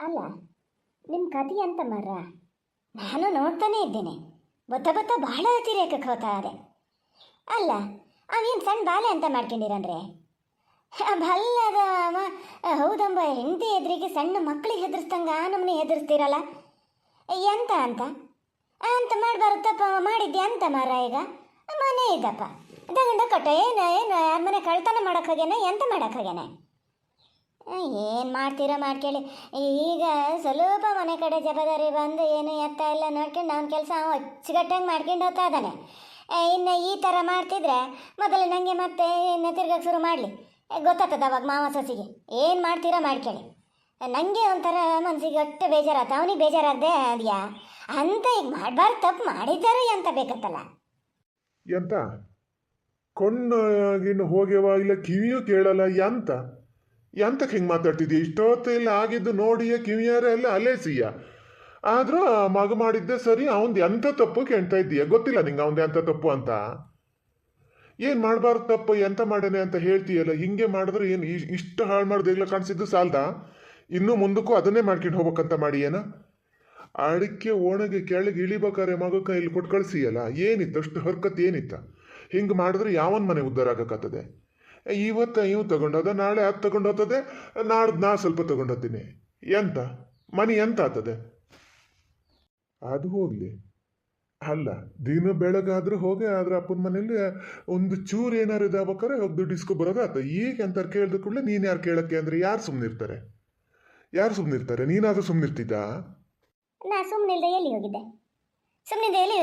ಅಲ್ಲ ನಿಮ್ಮ ಕಥೆ ಅಂತ ಮರ ನಾನು ನೋಡ್ತಾನೆ ಇದ್ದೇನೆ. ಬತ್ತ ಬತ್ತ ಬಹಳ ಅತಿರೇಕಕ್ಕೆ ಹೋಗ್ತಾ ಇದೆ ಅಲ್ಲ, ಅವೇನು ಸಣ್ಣ ಬಾಲೆ ಅಂತ ಮಾಡ್ಕೊಂಡಿರನ್ರೆ ಬಲ್ಲದ ಹೌದಂಬ ಹೆಂಡತಿ ಎದುರಿಗೆ ಸಣ್ಣ ಮಕ್ಕಳಿಗೆ ಹೆದರ್ಸ್ದಂಗ ಆ ನಮ್ಮನೆ ಹೆದರ್ಸ್ತೀರಲ್ಲ? ಎಂತ ಅಂತ? ಅಂತ ಮಾಡಬಾರ್ದು ತಪ್ಪ ಮಾಡಿದ್ದೆ ಅಂತ ಮಾರ ಈಗ? ಮನೆ ಇದ್ದಪ್ಪ ತಗೊಂಡ ಕೊಟ್ಟ, ಏನು ಏನು ಯಾರ ಮನೆ ಕಳ್ತನ ಮಾಡಕ್ಕೆ ಹೋಗ್ಯಾನ ಎಂತ ಮಾಡಕ್ಕೆ ಹೋಗ್ಯಾನ ಏನು ಮಾಡ್ತೀರಾ ಮಾಡ್ಕೇಳಿ ಈಗ ಸ್ವಲ್ಪ ಮನೆ ಕಡೆ ಜವಾಬ್ದಾರಿ ಬಂದು ಏನು ಎತ್ತ ಇಲ್ಲ ನೋಡ್ಕೊಂಡು ಅವ್ನ ಕೆಲಸ ಅವ ಅಚ್ಚುಕಟ್ಟಂಗೆ ಮಾಡ್ಕೊಂಡು ಹೋಗ್ತಾ ಇದ್ದಾನೆ. ಇನ್ನು ಈ ಥರ ಮಾಡ್ತಿದ್ರೆ ಮೊದಲು ನನಗೆ ಮತ್ತೆ ಇನ್ನು ತಿರ್ಗಕ್ಕೆ ಶುರು ಮಾಡಲಿ. ಗೊತ್ತಾಗ್ತದೆ ಅವಾಗ ಮಾವ ಸೊಸಿಗೆ. ಏನು ಮಾಡ್ತೀರಾ ಮಾಡ್ಕೇಳಿ ನನಗೆ ಒಂಥರ ಮನಸ್ಸಿಗೆ ಅಷ್ಟು ಬೇಜಾರಾತ ಅವನಿಗೆ ಬೇಜಾರಾಗದೆ ಅದ್ಯಾ ಅಂತ ಈಗ ಮಾಡಬಾರ್ದು, ತಪ್ಪು ಮಾಡಿದ್ದಾರೆ ಅಂತ ಬೇಕತ್ತಲ್ಲ ಎಂತ? ಕಣ್ಣಾಗಿನ ಹೋಗ್ಯವ ಇಲ್ಲ ಕಿವಿಯೂ ಕೇಳಲ್ಲ ಎಂತ? ಎಂತಕ್ಕೆ ಹಿಂಗೆ ಮಾತಾಡ್ತಿದ್ದೀಯ ಇಷ್ಟೊತ್ತು ಇಲ್ಲ ಆಗಿದ್ದು ನೋಡಿಯ ಕಿವಿಯಾರ ಎಲ್ಲ ಅಲೇಸಿಯ. ಆದ್ರೂ ಮಗ ಮಾಡಿದ್ದೆ ಸರಿ ಅವಂದು ಎಂಥ ತಪ್ಪು ಕೇಳ್ತಾ ಇದ್ದೀಯ? ಗೊತ್ತಿಲ್ಲ ನಿಂಗೆ ಅವಂದು ಎಂಥ ತಪ್ಪು ಅಂತ. ಏನು ಮಾಡಬಾರ್ದು ತಪ್ಪು? ಎಂತ ಮಾಡೇನೆ ಅಂತ ಹೇಳ್ತೀಯಲ್ಲ, ಹಿಂಗೆ ಮಾಡಿದ್ರೆ ಏನು ಇಷ್ಟು ಹಾಳು ಮಾಡ್ದೇಗ್ಲ ಕಾಣಿಸಿದ್ದು ಸಾಲ್ದ? ಇನ್ನೂ ಮುಂದಕ್ಕೂ ಅದನ್ನೇ ಮಾಡ್ಕೊಂಡು ಹೋಗ್ಬೇಕಂತ ಮಾಡಿ ಏನ ಅಡಿಕೆ ಒಣಗಿ ಕೆಳಗೆ ಇಳಿಬೇಕಾರೆ ಮಗ ಕೈಲಿ ಕೊಟ್ಟು ಕಳಿಸಿಯಲ್ಲ, ಏನಿತ್ತು? ಅಷ್ಟು ಹರ್ಕತ್ ಏನಿತ್ತ? ಹಿಂಗೆ ಮಾಡಿದ್ರೆ ಯಾವನ್ ಮನೆ ಉದ್ಧಾರ ಆಗಕತ್ತದೆ ಇವತ್ತು ಇವು ತಗೊಂಡೋದ ನಾಳೆ ಅದು ತಗೊಂಡೋಗ್ತದೆ ನಾಡ್ದು ನಾ ಸ್ವಲ್ಪ ತಗೊಂಡೋಗ್ತೀನಿ ಎಂತ? ಮನಿ ಎಂತ ಆಗ್ತದೆ? ಅದು ಹೋಗ್ಲಿ. ಅಲ್ಲ, ದಿನ ಬೆಳಗಾದರೂ ಹೋಗಿ, ಆದ್ರೆ ಅಪ್ಪನ ಮನೇಲಿ ಒಂದು ಚೂರು ಏನಾರು ಇದಾಗ್ಬೇಕಾರೆ ಹೋಗಿ ದುಡ್ಡು ಇಸ್ಕೊ ಬರೋದಾತ ಈಗ ಅಂತ ಕೇಳಿದ ಕೂಡಲೇ ನೀನು ಯಾರು ಕೇಳಕ್ಕೆ ಅಂದ್ರೆ ಯಾರು ಸುಮ್ಮನಿರ್ತಾರೆ ಯಾರು ಸುಮ್ಮನಿರ್ತಾರೆ ನೀನಾದರೂ ಸುಮ್ಮನಿರ್ತಿದ್ದ ನಾ ಸುಮ್ಮನಿಲ್ದೆ ಎಲ್ಲಿ ಹೋಗಿದ್ದೆ? ಸುಮ್ಮನಿದ್ದೆ ಎಲ್ಲಿ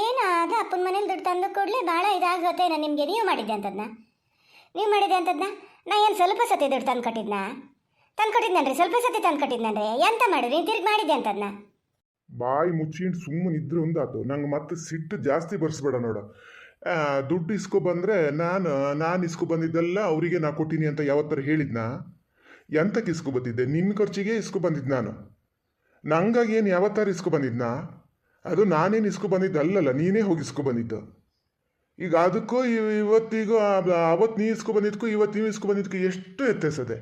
ಏನಾದ ಅಪ್ಪನ ಮನೇಲಿ ದುಡ್ಡು ತಂದು ಕೂಡಲೇ ಭಾಳ ಇದಾಗುತ್ತೆ ನಿಮಗೆ? ನೀವು ಮಾಡಿದ್ದೆ ಅಂತದ್ನ? ನೀವು ಮಾಡಿದೆ ಅಂತದ್ನ? ನಾ ಏನು ಸ್ವಲ್ಪ ಸತಿ ದುಡ್ಡು ತಂದು ಕೊಟ್ಟಿದ್ನಾ? ತಂದು ಕೊಟ್ಟಿದ್ನನ್ರಿ, ಸ್ವಲ್ಪ ಸತಿ ತಂದು ಕೊಟ್ಟಿದ್ನನ್ರಿ. ಎಂತ ಮಾಡಿದ್ರಿ? ನೀನು ತಿರ್ಗಿ ಮಾಡಿದ್ದೆ ಅಂತದ್ನ? ಬಾಯಿ ಮುಚ್ಚಿಂಡು ಸುಮ್ಮನೆ ಇದ್ರೆ ಒಂದಾತು. ನಂಗೆ ಮತ್ತೆ ಸಿಟ್ಟು ಜಾಸ್ತಿ ಬರ್ಸ್ಬೇಡ ನೋಡು. ದುಡ್ಡು ಇಸ್ಕೊ ಬಂದರೆ ನಾನು ನಾನು ಇಸ್ಕೊ ಬಂದಿದ್ದೆಲ್ಲ ಅವರಿಗೆ ನಾ ಕೊಟ್ಟಿನಿ ಅಂತ ಯಾವತ್ತರ ಹೇಳಿದ್ನಾ? ಎಂತಕ್ಕೆ ಇಸ್ಕೊ ಬಂದಿದ್ದೆ? ನಿನ್ನ ಖರ್ಚಿಗೆ ಇಸ್ಕೊ ಬಂದಿದ್ದು ನಾನು. ನಂಗಾಗಿ ಏನು ಯಾವತ್ತಾರು ಇಸ್ಕೊ ಬಂದಿದ್ನಾ? ಅದು ನಾನೇನು ಇಸ್ಕೊ ಬಂದಿದ್ದು ಅಲ್ಲಲ್ಲ, ನೀನೇ ಹೋಗಿ ಇಸ್ಕೊ ಬಂದಿದ್ದು. ಈಗ ಅದಕ್ಕೂ ಇವ್- ಇವತ್ತಿಗೂ ಅವತ್ತು ನೀ ಇಸ್ಕೊ ಬಂದಿದ್ದಕ್ಕೂ ಇವತ್ತು ನೀವು ಇಸ್ಕೊ ಬಂದಿದ್ದಕ್ಕೂ ಎಷ್ಟು ವ್ಯತ್ಯಾಸದೆ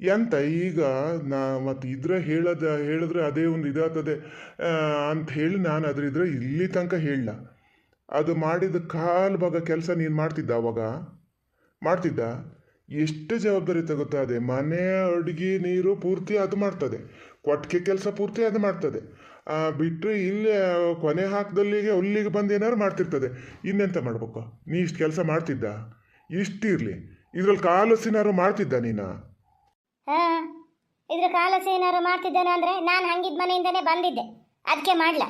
ಎಂತ ಈಗ ನಾ ಮತ್ತು ಇದ್ರೆ ಹೇಳದ, ಹೇಳಿದ್ರೆ ಅದೇ ಒಂದು ಇದಾಗ್ತದೆ. ಅಂತ ಹೇಳಿ ನಾನು ಅದ್ರ ಇದ್ರೆ ಇಲ್ಲಿ ತನಕ ಹೇಳಲ್ಲ ಅದು ಮಾಡಿದ ಕಾಲು ಭಾಗ ಕೆಲಸ ನೀನು ಮಾಡ್ತಿದ್ದ ಅವಾಗ? ಮಾಡ್ತಿದ್ದ? ಎಷ್ಟು ಜವಾಬ್ದಾರಿ ತಗೋತದೆ ಮನೆ ಅಡುಗೆ ನೀರು ಪೂರ್ತಿ ಅದು ಮಾಡ್ತದೆ. ಕೊಟ್ಟಿಗೆ ಕೆಲಸ ಪೂರ್ತಿ ಅದು ಮಾಡ್ತದೆ. ಬಿಟ್ಟರೆ ಇಲ್ಲಿ ಕೊನೆ ಹಾಕದಲ್ಲಿಗೆ ಅಲ್ಲಿಗೆ ಬಂದು ಏನಾದ್ರು ಮಾಡ್ತಿರ್ತದೆ. ಇನ್ನೆಂತ ಮಾಡ್ಬೇಕು? ನೀ ಇಷ್ಟು ಕೆಲಸ ಮಾಡ್ತಿದ್ದ? ಇಷ್ಟಿರಲಿ ಇದ್ರಲ್ಲಿ ಕಾಲಸಿನಾರು ಮಾಡ್ತಿದ್ದ ನೀನು? ಹಾಂ ಇದ್ರ ಕಾಲಸೇನಾರು ಮಾಡ್ತಿದ್ದೇನೆ ಅಂದರೆ ನಾನು ಹಂಗಿದ್ದ ಮನೆಯಿಂದನೇ ಬಂದಿದ್ದೆ. ಅದಕ್ಕೆ ಮಾಡಲ.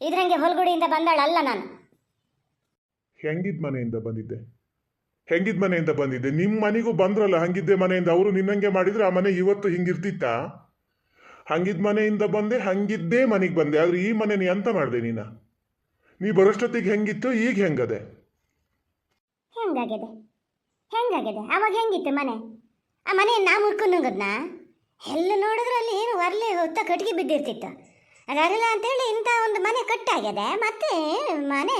ಇದ್ರಂಗೆ ಹೊಲ್ಗುಡಿಯಿಂದ ಬಂದಾಳಲ್ಲ ನಾನು. ಹೆಂಗಿದ್ ಮನೆಯಿಂದ ಬಂದಿದ್ದೆ? ಹೆಂಗಿದ್ ಮನೆಯಿಂದ ಬಂದಿದ್ದೆ? ನಿಮ್ಮ ಮನೆಗೂ ಬಂದ್ರಲ್ಲ, ಹಂಗಿದ್ದೆ ಮನೆಯಿಂದ. ಅವರು ನಿನ್ನಂಗೆ ಮಾಡಿದ್ರೆ ಆ ಮನೆ ಇವತ್ತು ಹಿಂಗಿರ್ತಿತ್ತ? ಹಂಗಿದ್ ಮನೆಯಿಂದ ಬಂದೆ, ಹಂಗಿದ್ದೇ ಮನೆಗೆ ಬಂದೆ. ಆದ್ರೆ ಈ ಮನೆ ನೀ ಅಂತ ಮಾಡಿದೆ ನೀನ? ನೀ ಬರೋಷ್ಟೊತ್ತಿಗೆ ಹೆಂಗಿತ್ತು, ಈಗ ಹೆಂಗದೆ? ಹೆಂಗಾಗಿದೆ ಹೆಂಗಾಗಿದೆ ಅವಾಗ ಹೆಂಗಿತ್ತು ಮನೆ? ಆ ಮನೆ ನಾ ಮುರ್ಕೊಂಡು ಎಲ್ಲ ನೋಡಿದ್ರೆ ಅಲ್ಲಿ ಏನು ಒರ್ಲೆ ಹೊತ್ತ ಕಟ್ಟಿಗೆ ಬಿದ್ದಿರ್ತಿತ್ತು. ಅದಲ್ಲ ಅಂತೇಳಿ ಇಂಥ ಒಂದು ಮನೆ ಕಟ್ಟಾಗಿದೆ ಮತ್ತೆ ಮನೆ,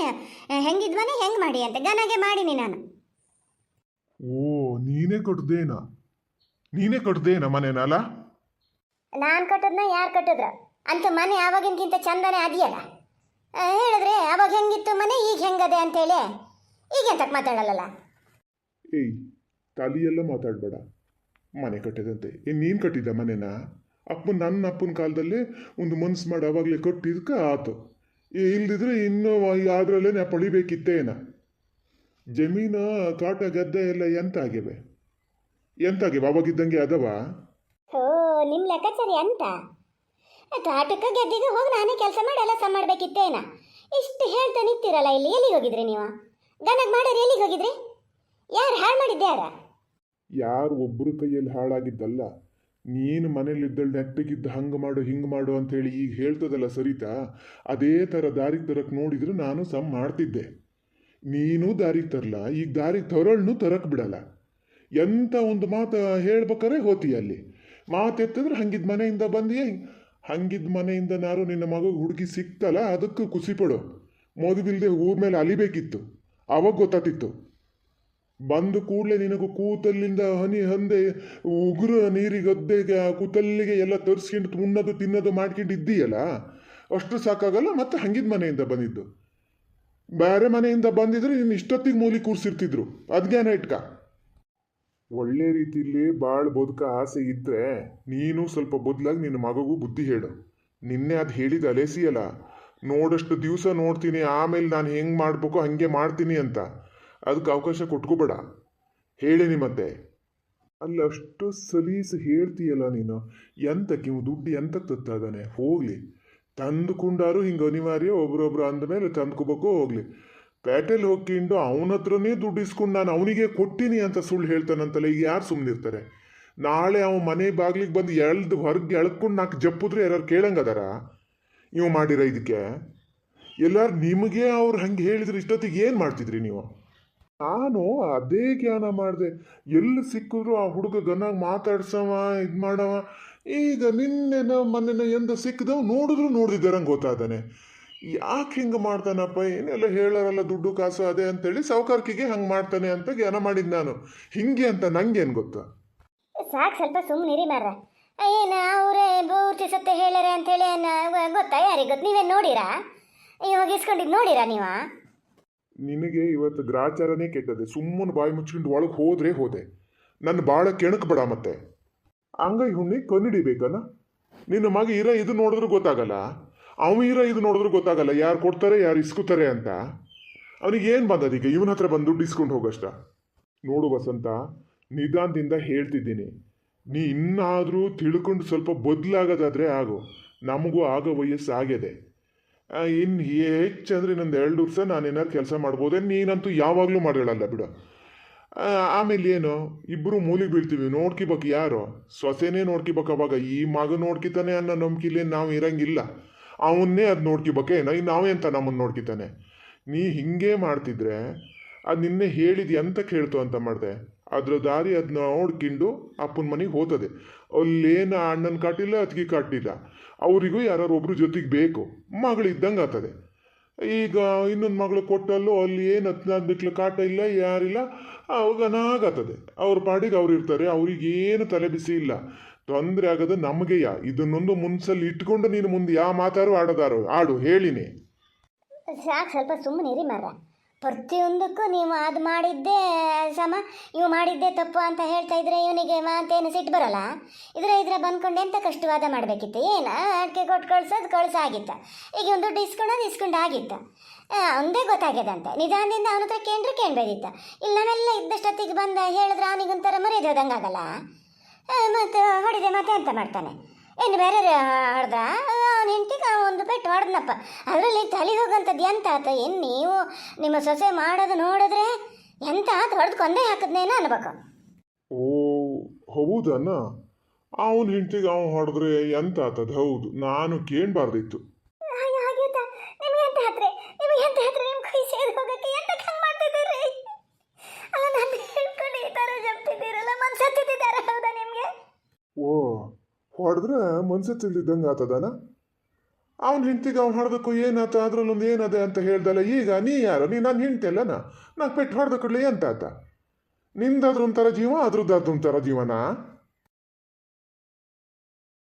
ಹೆಂಗಿದ್ ಮನೆ ಹೆಂಗೆ ಮಾಡಿ ಅಂತ ಗನಗೆ ಮಾಡೀನಿ ನಾನು. ಓ ನೀನೇ ಕಟ್ಟದೇನಾ ನೀನೇ ಕಟ್ಟದೇನ ಮನೆನಲ್ಲ ನಾನು ಕಟ್ಟದ್ನ ಯಾರು ಕಟ್ಟದ್ರ? ಅಂತ ಮನೆ ಆವಾಗಿನಕ್ಕಿಂತ ಚಂದನೆ ಅದೆಯಲ್ಲ. ಹೇಳಿದ್ರೆ ಅವಾಗ ಹೆಂಗಿತ್ತು ಮನೆ ಈಗ ಹೆಂಗದೆ ಅಂತೇಳಿ. ಈಗ ಎಂತಕ್ಕೆ ಮಾತಾಡಲ್ಲ ಏಯ್ ತಲಿಯೆಲ್ಲ ಮಾತಾಡಬೇಡ. ಮನೆ ಕಟ್ಟಿದಂತೆ. ಏನು ನೀನು ಕಟ್ಟಿದ್ದ ಮನೆನ? ಅಪ್ಪನ ನನ್ನ ಅಪ್ಪನ ಕಾಲದಲ್ಲಿ ಒಂದು ಮನ್ಸು ಮಾಡಿ ಅವಾಗಲೇ ಕಟ್ಟಿದ್ಕೆ ಆತು. ಇಲ್ದಿದ್ರೆ ಇನ್ನೂ ಅದರಲ್ಲೇ ನಾ ಪಳಿಬೇಕಿತ್ತೇನ? ಜಮೀನು ತೋಟ ಗದ್ದೆ ಎಲ್ಲ ಎಂತ ಆಗಿವೆ ಎಂತ ಆಗಿವೆ ಅವಾಗಿದ್ದಂಗೆ ಅದವ? ಓ ನಿಮ್ಮ ಲೆಕ್ಕಾಚಾರಿ ಅಂತ ತೋಟಕ್ಕೆ ಗದ್ದೆಗೆ ಹೋಗಿ ನಾನೇ ಕೆಲಸ ಮಾಡಿ ಎಲ್ಲ ಮಾಡಬೇಕಿತ್ತೇನ ಮಾಡ್ಬೇಕಿತ್ತೇನ? ಇಷ್ಟು ಹೇಳ್ತಾ ನಿಂತಿರಲ್ಲ ಇಲ್ಲಿ ಎಲ್ಲಿಗೆ ಹೋಗಿದ್ರಿ ನೀವು? ಗನಗ್ ಮಾಡೋರು ಎಲ್ಲಿಗೆ ಹೋಗಿದ್ರಿ? ಯಾರು ಹಾಳು ಮಾಡಿದ್ದೆ ಯಾರ? ಯಾರು ಒಬ್ಬರು ಕೈಯಲ್ಲಿ ಹಾಳಾಗಿದ್ದಲ್ಲ. ನೀನು ಮನೇಲಿದ್ದಳು ನೆಟ್ಟಗಿದ್ದು ಹಂಗೆ ಮಾಡು ಹಿಂಗೆ ಮಾಡು ಅಂತೇಳಿ ಈಗ ಹೇಳ್ತದಲ್ಲ ಸರಿತಾ? ಅದೇ ಥರ ದಾರಿಗೆ ತರಕ್ಕೆ ನೋಡಿದ್ರೆ ನಾನು ಸಮ್ ಮಾಡ್ತಿದ್ದೆ. ನೀನು ದಾರಿಗೆ ತರಲ್ಲ ಈಗ ದಾರಿಗೆ ತರೋಳ್ನು ತರಕ್ಕೆ ಬಿಡಲ್ಲ. ಎಂಥ ಒಂದು ಮಾತು ಹೇಳ್ಬೇಕಾರೆ ಹೋತಿ ಅಲ್ಲಿ. ಮಾತು ಎತ್ತಿದ್ರೆ ಹಂಗಿದ್ ಮನೆಯಿಂದ ಬಂದಿಯೇ, ಹಂಗಿದ್ ಮನೆಯಿಂದ ನಾರು ನಿನ್ನ ಮಗ ಹುಡುಗಿ ಸಿಕ್ತಲ್ಲ, ಅದಕ್ಕೆ ಖುಷಿಪಡು ಮದುವಿಲ್ದೆ ಊರ ಮೇಲೆ ಅಲಿಬೇಕಿತ್ತು, ಅವಾಗ ಗೊತ್ತಾತಿತ್ತು. ಬಂದು ಕೂಡಲೇ ನಿನಗೂ ಕೂತಲ್ಲಿಂದ ಹನಿ ಹಂದೆ ಉಗುರು ನೀರಿಗದ್ದೆಗೆ ಕೂತಲ್ಲಿಗೆ ಎಲ್ಲ ತರಿಸ್ಕೊಂಡು ಉಣ್ಣದು, ತಿನ್ನೋದು ಮಾಡ್ಕೊಂಡು ಇದ್ದೀಯಲ್ಲ? ಅಷ್ಟು ಸಾಕಾಗಲ್ಲ, ಮತ್ತೆ ಹಂಗಿದ ಮನೆಯಿಂದ ಬಂದಿದ್ದು. ಬೇರೆ ಮನೆಯಿಂದ ಬಂದಿದ್ರೆ ನೀನು ಇಷ್ಟೊತ್ತಿಗೆ ಮೂಲಿ ಕೂರಿಸಿರ್ತಿದ್ರು. ಅದ್ಗೇನ ಇಟ್ಕ. ಒಳ್ಳೆ ರೀತಿಲಿ ಭಾಳ ಬದುಕ ಆಸೆ ಇದ್ರೆ ನೀನು ಸ್ವಲ್ಪ ಬದಲಾಗಿ ನಿನ್ನ ಮಗಗೂ ಬುದ್ಧಿ ಹೇಳು. ನಿನ್ನೆ ಅದು ಹೇಳಿದ ಅಲೆಸಿಯಲ್ಲ ನೋಡಷ್ಟು ದಿವಸ ನೋಡ್ತೀನಿ, ಆಮೇಲೆ ನಾನು ಹೆಂಗೆ ಮಾಡ್ಬೇಕು ಹಂಗೆ ಮಾಡ್ತೀನಿ ಅಂತ. ಅದಕ್ಕೆ ಅವಕಾಶ ಕೊಟ್ಕೋಬೇಡ. ಹೇಳಿನಿ ಮತ್ತೆ ಅಲ್ಲಿ ಅಷ್ಟು ಸಲೀಸು ಹೇಳ್ತೀಯಲ್ಲ ನೀನು? ಎಂತಕ್ಕೆ ಇವು ದುಡ್ಡು ಎಂತಕ್ಕೆ ತತ್ತಾದಾನೆ ಹೋಗ್ಲಿ. ತಂದುಕೊಂಡಾರು ಹಿಂಗೆ ಅನಿವಾರ್ಯ, ಒಬ್ರೊಬ್ರು ಅಂದಮೇಲೆ ತಂದ್ಕೋಬೇಕು ಹೋಗ್ಲಿ. ಪೇಟೆಲ್ ಹೋಗ್ಕೊಂಡು ಅವನ ಹತ್ರನೇ ದುಡ್ಡು ಇಸ್ಕೊಂಡು ನಾನು ಅವನಿಗೆ ಕೊಟ್ಟಿನಿ ಅಂತ ಸುಳ್ಳು ಹೇಳ್ತಾನಂತಲ್ಲ, ಈಗ ಯಾರು ಸುಮ್ಮನಿರ್ತಾರೆ ನಾಳೆ ಅವ ಮನೆ ಬಾಗ್ಲಿಗೆ ಬಂದು ಎಳ್ದು ಹೊರಗೆ ಎಳ್ಕೊಂಡು ನಾಲ್ಕು ಜಪ್ಪಿದ್ರೆ ಯಾರು ಕೇಳಂಗದಾರ? ನೀವು ಮಾಡಿರ ಇದಕ್ಕೆ ಎಲ್ಲರೂ ನಿಮಗೆ ಅವ್ರು ಹಂಗೆ ಹೇಳಿದ್ರೆ ಇಷ್ಟೊತ್ತಿಗೆ ಏನು ಮಾಡ್ತಿದ್ರಿ ನೀವು? ನಾನು ಅದೇ ಜ್ಞಾನ ಮಾಡಿದೆ. ಎಲ್ಲಿ ಸಿಕ್ಕಿದ್ರು ಆ ಹುಡುಗ ಗನ್ನಾಗಿ ಮಾತಾಡ್ಸವ, ಇದು ಮಾಡವ ಈಗ ನಿನ್ನೆನ ಮೊನ್ನೆನ ಎಂದ ಸಿಕ್ಕದವ್ ನೋಡಿದ್ರು ನೋಡಿದ್ದಾರಂಗೆ ಗೊತ್ತಾದಾನೆ. ಯಾಕೆ ಹಿಂಗೆ ಮಾಡ್ತಾನಪ್ಪ? ಏನೆಲ್ಲ ಹೇಳೋರಲ್ಲ ದುಡ್ಡು ಕಾಸು ಅದೇ ಅಂತೇಳಿ ಸಾವುಕಾರ್ಕಿಗೆ ಹಂಗೆ ಮಾಡ್ತಾನೆ ಅಂತ ಜ್ಞಾನ ಮಾಡಿದ್ದು ನಾನು. ಹಿಂಗೆ ಅಂತ ನಂಗೇನು ಗೊತ್ತಾ? ಸಾಕು ಸ್ವಲ್ಪ ಸುಮ್ಮನಿರಿ ಮಾರ ಏನ ಅವರೇ ಪೂರ್ತಿ ಸತ್ಯ ಹೇಳ್ಯಾರೆ ಅಂತೇಳಿ ಗೊತ್ತಾ? ಯಾರಿಗೆ ಗೊತ್ತು? ನೀವೇನು ನೋಡಿರಾ? ಇವಾಗ ಇಸ್ಕೊಂಡಿದ್ದು ನೋಡಿರಾ ನೀವ? ನಿನಗೆ ಇವತ್ತು ಗ್ರಾಚಾರನೇ ಕೆಟ್ಟದೆ ಸುಮ್ಮನೆ ಬಾಯಿ ಮುಚ್ಕೊಂಡು ಒಳಗೆ ಹೋದ್ರೆ ಹೋದೆ. ನನ್ನ ಭಾಳ ಕೆಣಕ್ಬೇಡ ಮತ್ತೆ. ಹಂಗ ಹುಣ್ಣಿ ಕನ್ನಿಡಿಬೇಕಲ್ಲ ನಿನ್ನ ಮಗ ಇರ ಇದು ನೋಡಿದ್ರು ಗೊತ್ತಾಗಲ್ಲ. ಅವ ಇರ ಇದು ನೋಡಿದ್ರು ಗೊತ್ತಾಗಲ್ಲ. ಯಾರು ಕೊಡ್ತಾರೆ, ಯಾರು ಇಸ್ಕೋತಾರೆ ಅಂತ. ಅವನಿಗೆ ಏನು ಬಂದದೀಗ ಇವನ ಹತ್ರ ಬಂದು ದುಡ್ಡು ಇಸ್ಕೊಂಡು ಹೋಗಷ್ಟ? ನೋಡು ವಸಂತ, ನಿಧಾನದಿಂದ ಹೇಳ್ತಿದ್ದೀನಿ. ನೀ ಇನ್ನಾದರೂ ತಿಳ್ಕೊಂಡು ಸ್ವಲ್ಪ ಬದಲಾಗೋದಾದರೆ ಆಗು. ನಮಗೂ ಆಗೋ ವಯಸ್ಸಾಗಿದೆ ಇನ್ನು ಹೆಚ್ಚಂದರೆ ಇನ್ನೊಂದು ಎರಡು ವರ್ಷ ನಾನು ಏನಾದ್ರು ಕೆಲಸ ಮಾಡ್ಬೋದೇ? ನೀನಂತೂ ಯಾವಾಗಲೂ ಮಾಡಲ್ಲ ಬಿಡು. ಆಮೇಲೆ ಏನು ಇಬ್ಬರು ಮೂಲಿಗೆ ಬೀಳ್ತೀವಿ ನೋಡ್ಕಿಬೇಕು ಯಾರು. ಸೊಸೆನೇ ನೋಡ್ಕಿಬೇಕು ಅವಾಗ, ಈ ಮಗ ನೋಡ್ಕಿತಾನೆ ಅನ್ನೋ ನಂಬಿಕೆಲಿ ನಾವು ಇರಂಗಿಲ್ಲ. ಅವನ್ನೇ ಅದು ನೋಡ್ಕಿಬೇಕೆ ಈಗ ನಾವೇ ಅಂತ ನಮ್ಮನ್ನು ನೋಡ್ಕಿತಾನೆ? ನೀ ಹಿಂಗೆ ಮಾಡ್ತಿದ್ರೆ, ಅದು ನಿನ್ನೆ ಹೇಳಿದ್ಯ ಅಂತ ಕೇಳ್ತು ಅಂತ ಮಾಡಿದೆ. ಅದ್ರ ದಾರಿ ಅದನ್ನ ನೋಡ್ಕೊಂಡು ಅಪ್ಪನ ಮನೆಗೆ ಹೋತದೆ. ಅಲ್ಲೇನು ಅಣ್ಣನ ಕಾಟಿಲ್ಲ ಅತ್ತಿಗೆ ಕಾಟಿಲ್ಲ ಅವರಿಗೂ ಯಾರು ಒಬ್ರು ಜೊತೆಗೆ ಬೇಕು. ಮಗಳು ಇದ್ದಂಗೆ ಆಗ್ತದೆ ಈಗ ಇನ್ನೊಂದು ಮಗಳು ಕೊಟ್ಟಲ್ಲೂ ಅಲ್ಲಿ ಏನು ಹತ್ತಿನ ಕಾಟ ಇಲ್ಲ, ಯಾರಿಲ್ಲ, ಅವಾಗನಾಗತ್ತದೆ. ಅವ್ರ ಪಾಡಿಗೆ ಅವ್ರು ಇರ್ತಾರೆ, ಅವ್ರಿಗೆ ಏನು ತಲೆ ಇಲ್ಲ. ತೊಂದರೆ ಆಗೋದು ನಮಗೆಯ ಇದನ್ನೊಂದು ಮುನ್ಸಲ್ಲಿ ಇಟ್ಕೊಂಡು ನೀನು ಮುಂದೆ ಯಾವ ಮಾತಾರು ಆಡೋದಾರು, ಆಡು, ಹೇಳಿನಿ. ಸಾಕು, ಸ್ವಲ್ಪ ಸುಮ್ಮನಿರಿ ಮಾರ ಪ್ರತಿಯೊಂದಕ್ಕೂ ನೀವು ಅದು ಮಾಡಿದ್ದೇ ಸಮ, ಇವು ಮಾಡಿದ್ದೇ ತಪ್ಪು ಅಂತ ಹೇಳ್ತಾ ಇದ್ರೆ ಇವನಿಗೆ ಮಾತೇನು ಸಿಟ್ಟು ಬರಲ್ಲ? ಇದ್ರೆ ಇದ್ರೆ ಬಂದ್ಕೊಂಡು ಎಂತ ಕಷ್ಟವಾದ ಮಾಡಬೇಕಿತ್ತು? ಏನು ಅಡಿಕೆ ಕೊಟ್ಟು ಕಳ್ಸೋದು ಕಳ್ಸಾಗಿತ್ತ. ಈಗ ಒಂದು ದುಡ್ಡು ಇಸ್ಕೊಂಡೋದು ಇಸ್ಕೊಂಡು ಆಗಿತ್ತ. ಅವಂದೇ ಗೊತ್ತಾಗ್ಯದಂತೆ. ನಿಧಾನದಿಂದ ಅವನ ಹತ್ರ ಕೇಂದ್ರ ಕೇಳಬೇಕಿತ್ತ. ಇಲ್ಲ, ನಾವೆಲ್ಲ ಇದ್ದಷ್ಟೊತ್ತಿಗೆ ಬಂದ ಹೇಳಿದ್ರೆ ಅವನಿಗೊಂಥರ ಮರ್ಯಾದೆ ಹೋದಂಗಾಗಲ್ಲ? ಮತ್ತು ಹೊಡಿದೆ ಮತ್ತೆ ಎಂತ ಮಾಡ್ತಾನೆ? ಏನು ಬೇರೆ ಹೊಡೆದ ಅವನ ಹೆಂಡತಿಗೆ ಒಂದು ಪೆಟ್ಟು ಹೊಡೆದ್ನಪ್ಪ. ಅದರಲ್ಲಿ ತಲೆ ಹೋಗಂಥದ್ದು ಎಂತ ಆತ? ಏನು ನೀವು ನಿಮ್ಮ ಸೊಸೆ ಮಾಡೋದು ನೋಡಿದ್ರೆ ಎಂತ ಆತ? ಹೊಡೆದು ಕೊಂದೇ ಹಾಕಿದ್ನೇನೋ ಅನ್ಬೇಕು? ಓ ಹೌದನ್ನ ಅವನ ಹೆಂಡತಿಗೆ ಅವನು ಹೊಡೆದ್ರೆ ಎಂತ ಆತದ? ಹೌದು ನಾನು ಕೇಳಬಾರ್ದಿತ್ತು. ಓ ಹೊಡೆದ್ರೆ ಮನ್ಸು ತಿಳಿದಂಗೆ ಆತದನ ಅವನ ಹೆಂಡತಿಗೆ ಅವ್ನು ಹೊಡೆದಕ್ಕೂ ಏನಾತ ಅದರಲ್ಲೊಂದು ಏನದೆ ಅಂತ ಹೇಳ್ದಲ್ಲ, ಈಗ ನೀ ಯಾರು? ನೀ ನಾನು ಹೆಂಡತಿ ನಾನು ಪೆಟ್ಟು ಹೊಡೆದ ಕೊಡ್ಲಿ ಎಂತ ಆತ ನಿಂದಾದ್ರೂ ಒಂಥರ ಜೀವ ಅದ್ರದ್ದಾದ್ರೂ ಒಂಥರ ಜೀವನ?